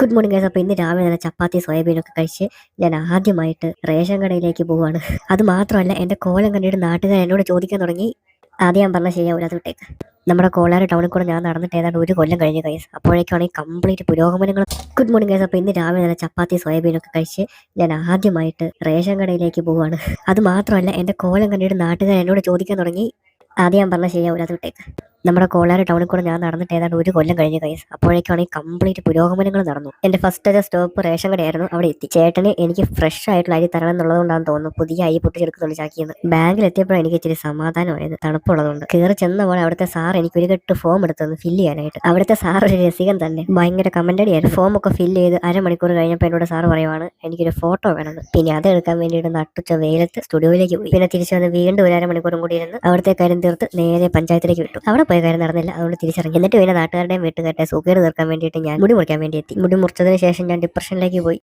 Good morning guys അപ്പോൾ ഇന്ന് രാവിലെ തന്നെ ചപ്പാത്തി സോയാബീനൊക്കെ കഴിച്ച് ഞാൻ ആദ്യമായിട്ട് റേഷൻ കടയിലേക്ക് പോവാണ്. അത് മാത്രമല്ല എന്റെ കോലം കണ്ടിട്ട് നാട്ടുകാർ എന്നോട് ചോദിക്കാൻ തുടങ്ങി. ആദ്യം ഞാൻ പറഞ്ഞാൽ ശരിയാവില്ല അത് വിട്ടേക്ക്. നമ്മുടെ കോളാർ ടൗണിൽ കൂടെ ഞാൻ നടന്നിട്ട് ഏതാണ്ട് ഒരു കൊല്ലം കഴിഞ്ഞ കൈസ് അപ്പോഴേക്കാണ് ഈ കംപ്ലീറ്റ് പുരോഗമനങ്ങൾ. ഗുഡ് മോർണിംഗ് ഗൈസ് അപ്പോൾ ഇന്ന് രാവിലെ തന്നെ ചപ്പാത്തി സോയാബീനൊക്കെ കഴിച്ച് ഞാൻ ആദ്യമായിട്ട് റേഷൻ കടയിലേക്ക് പോവാണ്. അത് മാത്രമല്ല എന്റെ കോലം കണ്ടിട്ട് നാട്ടുകാർ എന്നോട് ചോദിക്കാൻ തുടങ്ങി. ആദ്യം ഞാൻ പറഞ്ഞാൽ ശരിയാവില്ല അത് വിട്ടേക്ക്. നമ്മുടെ കോളാർ ടൗണിൽ കൂടെ ഞാൻ നടന്നിട്ട് ഏതാണ്ട് ഒരു കൊല്ലം കഴിഞ്ഞ കൈസ് അപ്പോഴേക്കാണ് ഈ കംപ്ലീറ്റ് പുരോഗമനങ്ങൾ നടന്നു. എന്റെ ഫസ്റ്റ് സ്റ്റോപ്പ് റേഷൻ കടയായിരുന്നു. അവിടെ എത്തി. ചേട്ടന് എനിക്ക് ഫ്രഷ് ആയിട്ടുള്ള അരി തരണം എന്നുള്ളതുകൊണ്ടാണ് തോന്നുന്നു. പുതിയ അരി പൊട്ടിച്ചെടുക്കുന്നുണ്ട് ചാക്കിയെന്ന് ബാങ്കിൽ എത്തിയപ്പോഴാണ് എനിക്ക് ഇച്ചിരി സമാധാനമായത്. തണുപ്പുള്ളതുകൊണ്ട്. കയറി ചെന്നപ്പോൾ അവിടുത്തെ സാർ എനിക്ക് ഒരു കെട്ട് ഫോം എടുത്തത് ഫില്ല് ചെയ്യാനായിട്ട്. അവിടുത്തെ സാർ ഒരു രസികൻ തന്നെ. ഭയങ്കര കമന്റഡി ആയിരുന്നു. ഫോം ഒക്കെ ഫില്ല് ചെയ്ത് അരമണിക്കൂർ കഴിഞ്ഞപ്പോൾ എന്നോട് സാർ പറയുവാണ് എനിക്കൊരു ഫോട്ടോ വേണം. പിന്നെ അത് എടുക്കാൻ വേണ്ടിയിട്ട് നട്ടുച്ച വെയിലത്ത് സ്റ്റുഡിയോയിലേക്ക് പോയി. പിന്നെ തിരിച്ചു വന്ന് വീണ്ടും ഒരു അരമണിക്കൂറും കൂടി ഇരുന്ന് അവിടുത്തെ കാര്യം തീർത്ത് നേരെ പഞ്ചായത്തിലേക്ക് വിട്ടു. അവിടെ പോയ കാര്യം നടന്നില്ല. അതുകൊണ്ട് തിരിച്ചിറങ്ങി എന്നിട്ട് പിന്നെ നാട്ടുകാരുടെയും വീട്ടുകാരുടെ സൂക്കേട് തീർക്കാൻ വേണ്ടിയിട്ട് ഞാൻ മുടി മുറിക്കാൻ വേണ്ടി എത്തി. മുടി മുറിച്ചതിന് ശേഷം ഞാൻ ഡിപ്രഷനിലേക്ക് പോയി.